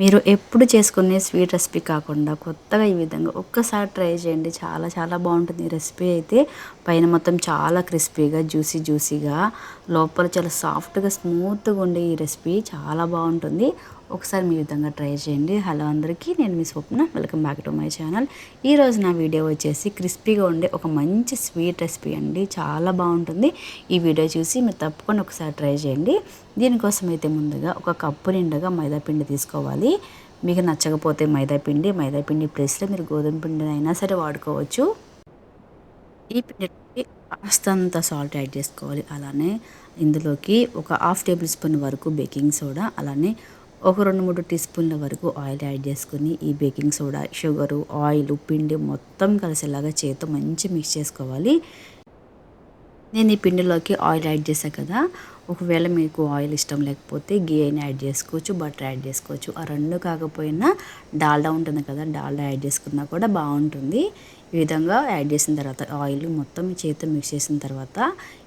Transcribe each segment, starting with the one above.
మీరు ఎప్పుడు చేసుకునే స్వీట్ రెసిపీ కాకుండా కొత్తగా ఈ విధంగా ఒక్కసారి ట్రై చేయండి. చాలా చాలా బాగుంటుంది ఈ రెసిపీ అయితే. పైన మొత్తం చాలా క్రిస్పీగా జ్యూసీ జ్యూసీగా లోపల చాలా సాఫ్ట్గా స్మూత్గా ఉండే ఈ రెసిపీ. చాలా బాగుంటుంది. ఒకసారి మీ విధంగా ట్రై చేయండి. హలో అందరికీ నేను మీ Swapna. Welcome back to my channel. ఈరోజు నా వీడియో వచ్చేసి క్రిస్పీగా ఉండే ఒక మంచి స్వీట్ రెసిపీ అండి. చాలా బాగుంటుంది. ఈ వీడియో చూసి మీరు తప్పకుండా ఒకసారి ట్రై చేయండి. దీనికోసం అయితే ముందుగా ఒక కప్పు నిండుగా మైదాపిండి తీసుకోవాలి. మీకు నచ్చకపోతే మైదాపిండి మైదాపిండి ప్లేస్లో మీరు గోధుమ పిండినైనా అయినా సరే వాడుకోవచ్చు. ఈ పిండికి కాస్తంత సాల్ట్ యాడ్ చేసుకోవాలి. అలానే ఇందులోకి ఒక హాఫ్ టేబుల్ స్పూన్ వరకు బేకింగ్ సోడా అలానే ఒక రెండు మూడు టీ స్పూన్ల వరకు ఆయిల్ యాడ్ చేసుకుని ఈ బేకింగ్ సోడా షుగరు ఆయిల్ పిండి మొత్తం కలిసేలాగా చేతితో మంచి మిక్స్ చేసుకోవాలి. నేను ఈ పిండిలోకి ఆయిల్ యాడ్ చేశాను కదా ఒకవేళ మీకు ఆయిల్ ఇష్టం లేకపోతే గీ అయినా యాడ్ చేసుకోవచ్చు బటర్ యాడ్ చేసుకోవచ్చు. ఆ రెండు కాకపోయినా డాల్డా ఉంటుంది కదా డాల్డా యాడ్ చేసుకున్నా కూడా బాగుంటుంది. ఈ విధంగా యాడ్ చేసిన తర్వాత ఆయిల్ మొత్తం చేతితో మిక్స్ చేసిన తర్వాత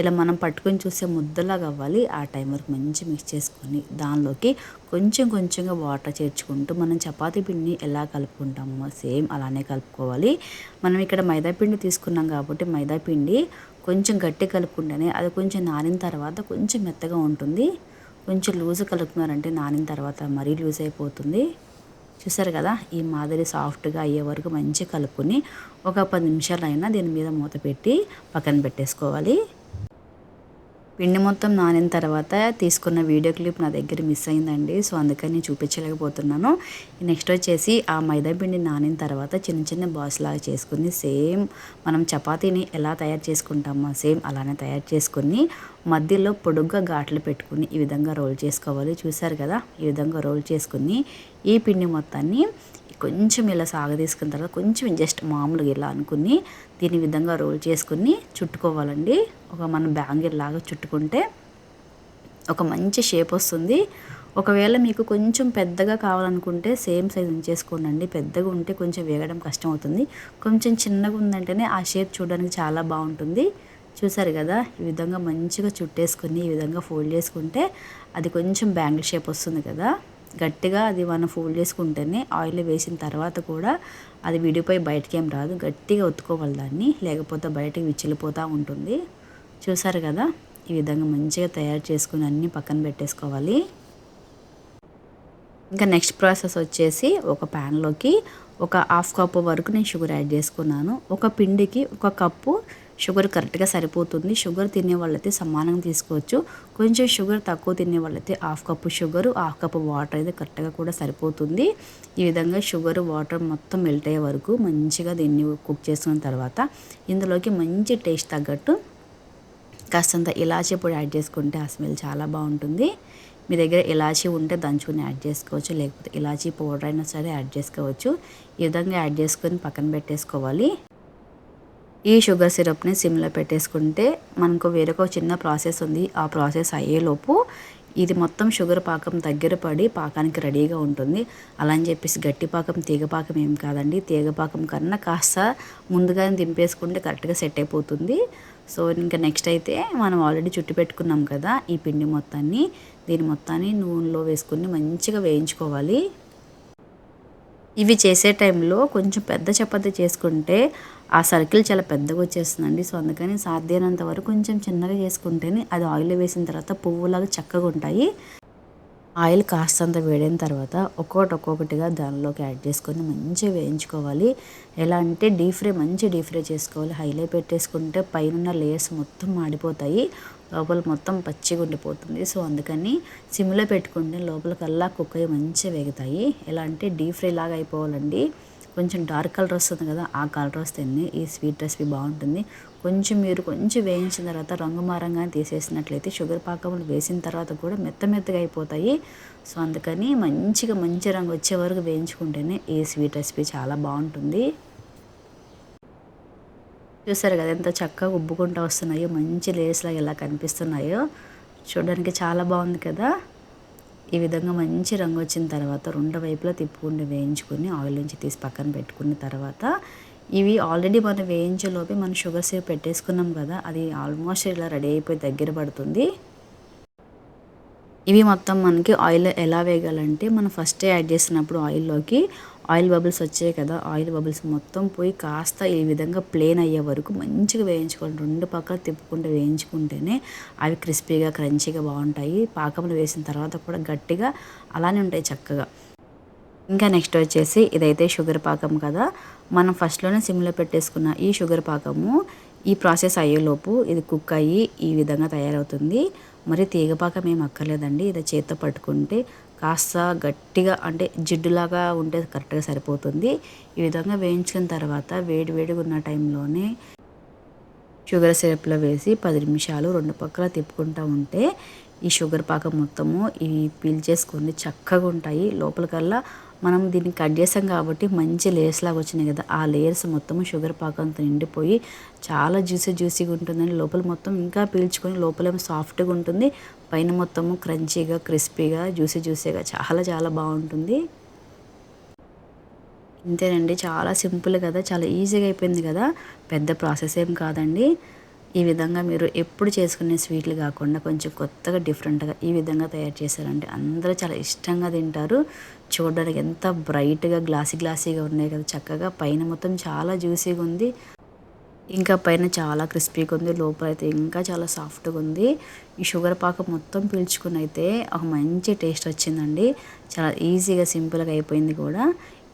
ఇలా మనం పట్టుకొని చూసే ముద్దలాగా అవ్వాలి. ఆ టైం వరకు మంచి మిక్స్ చేసుకొని దానిలోకి కొంచెం కొంచెంగా వాటర్ చేర్చుకుంటూ మనం చపాతీ పిండిని ఎలా కలుపుకుంటామో సేమ్ అలానే కలుపుకోవాలి. మనం ఇక్కడ మైదా పిండి తీసుకున్నాం కాబట్టి మైదా పిండి కొంచెం గట్టి కలుపుకుంటేనే అది కొంచెం నానిన తర్వాత కొంచెం మెత్తగా ఉంటుంది. కొంచెం లూజ్ కలుపుకున్నారంటే నానిన తర్వాత మరీ లూజ్ అయిపోతుంది. చూసారు కదా ఈ మాదిరి సాఫ్ట్గా అయ్యే వరకు మంచిగా కలుపుకొని ఒక పది నిమిషాలైనా దీని మీద మూత పెట్టి పక్కన పెట్టేసుకోవాలి. పిండి మొత్తం నానిన తర్వాత తీసుకున్న వీడియో క్లిప్ నా దగ్గర మిస్ అయిందండి. సో అందుకని నేను చూపించలేకపోతున్నాను. నెక్స్ట్ వచ్చేసి ఆ మైదా పిండి నానిన తర్వాత చిన్న చిన్న బాస్ లాగా చేసుకుని సేమ్ మనం చపాతీని ఎలా తయారు చేసుకుంటామో సేమ్ అలానే తయారు చేసుకుని మధ్యలో పొడుగ్గా ఘాట్లు పెట్టుకుని ఈ విధంగా రోల్ చేసుకోవాలి. చూసారు కదా? ఈ విధంగా రోల్ చేసుకుని ఈ పిండి మొత్తాన్ని కొంచెం ఇలా సాగదీసుకున్న తర్వాత కొంచెం జస్ట్ మామూలుగా ఇలా అనుకుని దీని విధంగా రోల్ చేసుకుని చుట్టుకోవాలండి. ఒక మన బ్యాంగిల్ లాగా చుట్టుకుంటే ఒక మంచి షేప్ వస్తుంది. ఒకవేళ మీకు కొంచెం పెద్దగా కావాలనుకుంటే సేమ్ సైజ్ ఉంచేసుకోండి పెద్దగా ఉంటే కొంచెం వేగడం కష్టం అవుతుంది కొంచెం చిన్నగా ఉందంటేనే ఆ షేప్ చూడడానికి చాలా బాగుంటుంది. చూసారు కదా ఈ విధంగా మంచిగా చుట్టేసుకుని ఈ విధంగా ఫోల్డ్ చేసుకుంటే అది కొంచెం బ్యాంగిల్ షేప్ వస్తుంది కదా. గట్టిగా అది మనం ఫోల్డ్ చేసుకుంటేనే ఆయిల్ వేసిన తర్వాత కూడా అది విడిపోయి బయటకేం రాదు. గట్టిగా ఒత్తుకోవాలి దాన్ని లేకపోతే బయటకి విచ్చిలిపోతూ ఉంటుంది. చూసారు కదా? ఈ విధంగా మంచిగా తయారు చేసుకుని అన్నీ పక్కన పెట్టేసుకోవాలి. ఇంకా నెక్స్ట్ ప్రాసెస్ వచ్చేసి ఒక ప్యాన్లోకి ఒక హాఫ్ కప్పు వరకు నేను షుగర్ యాడ్ చేసుకున్నాను. ఒక పిండికి ఒక కప్పు షుగర్ కరెక్ట్గా సరిపోతుంది. షుగర్ తినే వాళ్ళైతే సమానంగా తీసుకోవచ్చు. కొంచెం షుగర్ తక్కువ తినే వాళ్ళైతే half cup sugar half cup water అయితే కరెక్ట్గా కూడా సరిపోతుంది. ఈ విధంగా షుగర్ వాటర్ మొత్తం మెల్ట్ అయ్యే వరకు మంచిగా దీన్ని కుక్ చేసుకున్న తర్వాత ఇందులోకి మంచి టేస్ట్ తగ్గట్టు కాస్తంత ఇలాచీ పొడి యాడ్ చేసుకుంటే ఆ స్మెల్ చాలా బాగుంటుంది. మీ దగ్గర ఇలాచీ ఉంటే దంచుకుని యాడ్ చేసుకోవచ్చు. లేకపోతే ఇలాచీ పౌడర్ అయినా సరే యాడ్ చేసుకోవచ్చు. ఈ విధంగా యాడ్ చేసుకొని పక్కన పెట్టేసుకోవాలి. ఈ షుగర్ సిరప్ని సిమ్లో పెట్టేసుకుంటే మనకు వేరొక చిన్న ప్రాసెస్ ఉంది. ఆ ప్రాసెస్ అయ్యేలోపు ఇది మొత్తం షుగర్ పాకం దగ్గర పడి పాకానికి రెడీగా ఉంటుంది. అలా అని చెప్పేసి గట్టి పాకం తీగ పాకం ఏం కాదండి. తీగ పాకం కన్నా కాస్త ముందుగానే దింపేసుకుంటే కరెక్ట్గా సెట్ అయిపోతుంది. సో ఇంకా నెక్స్ట్ అయితే మనం ఆల్రెడీ చుట్టు పెట్టుకున్నాం కదా ఈ పిండి మొత్తాన్ని. దీని మొత్తాన్ని నూనెలో వేసుకుని మంచిగా వేయించుకోవాలి. ఇవి చేసే టైంలో కొంచెం పెద్ద చపాతీ చేసుకుంటే ఆ సర్కిల్ చాలా పెద్దగా వచ్చేస్తుందండి. సో అందుకని సాధ్యమైనంత వరకు కొంచెం చిన్నగా చేసుకుంటేనే అది ఆయిల్ వేసిన తర్వాత పువ్వులాగా చక్కగా ఉంటాయి. ఆయిల్ కాస్తంత వేడైన తర్వాత ఒక్కొక్కటి ఒక్కొక్కటిగా దానిలోకి యాడ్ చేసుకొని మంచిగా వేయించుకోవాలి. ఎలా అంటే డీప్ ఫ్రై మంచి డీప్ ఫ్రై చేసుకోవాలి. హైలో పెట్టేసుకుంటే పైన లేయర్స్ మొత్తం మాడిపోతాయి. లోపల మొత్తం పచ్చిగా ఉండిపోతుంది. సో అందుకని సిమ్లో పెట్టుకుంటే లోపలికల్లా కుక్క మంచిగా వేగుతాయి. ఎలా అంటే డీప్ ఫ్రై లాగా అయిపోవాలండి. కొంచెం డార్క్ కలర్ వస్తుంది కదా ఆ కలర్ వస్తుంది ఈ స్వీట్ రెసిపీ బాగుంటుంది. కొంచెం మీరు కొంచెం వేయించిన తర్వాత రంగు మారంగా తీసేసినట్లయితే షుగర్ పాకములు వేసిన తర్వాత కూడా మెత్త మెత్తగా అయిపోతాయి. సో అందుకని మంచిగా మంచి రంగు వచ్చే వరకు వేయించుకుంటేనే ఈ స్వీట్ రెసిపీ చాలా బాగుంటుంది. చూసారు కదా ఎంత చక్కగా ఉబ్బుకుంటూ వస్తున్నాయో మంచి లేస్లాగా ఎలా కనిపిస్తున్నాయో. చూడడానికి చాలా బాగుంది కదా. ఈ విధంగా మంచి రంగు వచ్చిన తర్వాత రెండు వైపులా తిప్పుకుంటూ వేయించుకొని ఆయిల్ నుంచి తీసి పక్కన పెట్టుకున్న తర్వాత ఇవి ఆల్రెడీ మనం వేయించేలోపే మనం షుగర్ సేవ్ పెట్టేసుకున్నాం కదా అది ఆల్మోస్ట్ ఇలా రెడీ అయిపోయి దగ్గర పడుతుంది. ఇవి మొత్తం మనకి ఆయిల్ ఎలా వేగాలంటే మనం ఫస్ట్ యాడ్ చేసినప్పుడు ఆయిల్లోకి ఆయిల్ బబుల్స్ వచ్చాయి కదా ఆయిల్ బబుల్స్ మొత్తం పోయి కాస్త ఈ విధంగా ప్లేన్ అయ్యే వరకు మంచిగా వేయించుకోండి రెండు పక్కలు తిప్పుకుంటూ వేయించుకుంటేనే అవి క్రిస్పీగా క్రంచీగా బాగుంటాయి. పాకంలో వేసిన తర్వాత కూడా గట్టిగా అలానే ఉంటాయి చక్కగా. ఇంకా నెక్స్ట్ వచ్చేసి ఇదైతే షుగర్ పాకం కదా. మనం ఫస్ట్లోనే సిమ్లో పెట్టేసుకున్న ఈ షుగర్ పాకము ఈ ప్రాసెస్ అయ్యేలోపు ఇది కుక్ అయ్యి ఈ విధంగా తయారవుతుంది. మరి తీగపాకం ఏం అక్కర్లేదండి. ఇది చేత్తో పట్టుకుంటే కాస్త గట్టిగా అంటే జిడ్డులాగా ఉంటే కరెక్ట్గా సరిపోతుంది. ఈ విధంగా వేయించుకున్న తర్వాత వేడి వేడిగా ఉన్న టైంలోనే షుగర్ సిరప్లో వేసి పది నిమిషాలు రెండు పక్కల తిప్పుకుంటూ ఉంటే ఈ షుగర్ పాకం మొత్తము ఇవి పీల్చేసుకొని చక్కగా ఉంటాయి. లోపలికల్లా మనం దీన్ని కట్ చేసాం కాబట్టి మంచి లేయర్స్ లాగా వచ్చినాయి కదా. ఆ లేయర్స్ మొత్తం షుగర్ పాకంతో నిండిపోయి చాలా జ్యూసీ జ్యూసీగా ఉంటుందని లోపల మొత్తం ఇంకా పీల్చుకొని లోపలేమో సాఫ్ట్గా ఉంటుంది. పైన మొత్తము క్రంచీగా క్రిస్పీగా జ్యూసీ జ్యూసీగా చాలా చాలా బాగుంటుంది. ఇంతేనండి. చాలా సింపుల్ కదా. చాలా ఈజీగా అయిపోయింది కదా. పెద్ద ప్రాసెస్ ఏం కాదండి. ఈ విధంగా మీరు ఎప్పుడు చేసుకునే స్వీట్లు కాకుండా కొంచెం కొత్తగా డిఫరెంట్గా ఈ విధంగా తయారు చేశారంటే అందరూ చాలా ఇష్టంగా తింటారు. చూడడానికి ఎంత బ్రైట్గా గ్లాసీ గ్లాసీగా ఉన్నాయి కదా చక్కగా పైన మొత్తం చాలా జ్యూసీగా ఉంది. ఇంకా పైన చాలా క్రిస్పీగా ఉంది లోపల అయితే ఇంకా చాలా సాఫ్ట్గా ఉంది. ఈ షుగర్ పాక మొత్తం పీల్చుకుని అయితే ఒక మంచి టేస్ట్ వచ్చిందండి. చాలా ఈజీగా సింపుల్గా అయిపోయింది కూడా.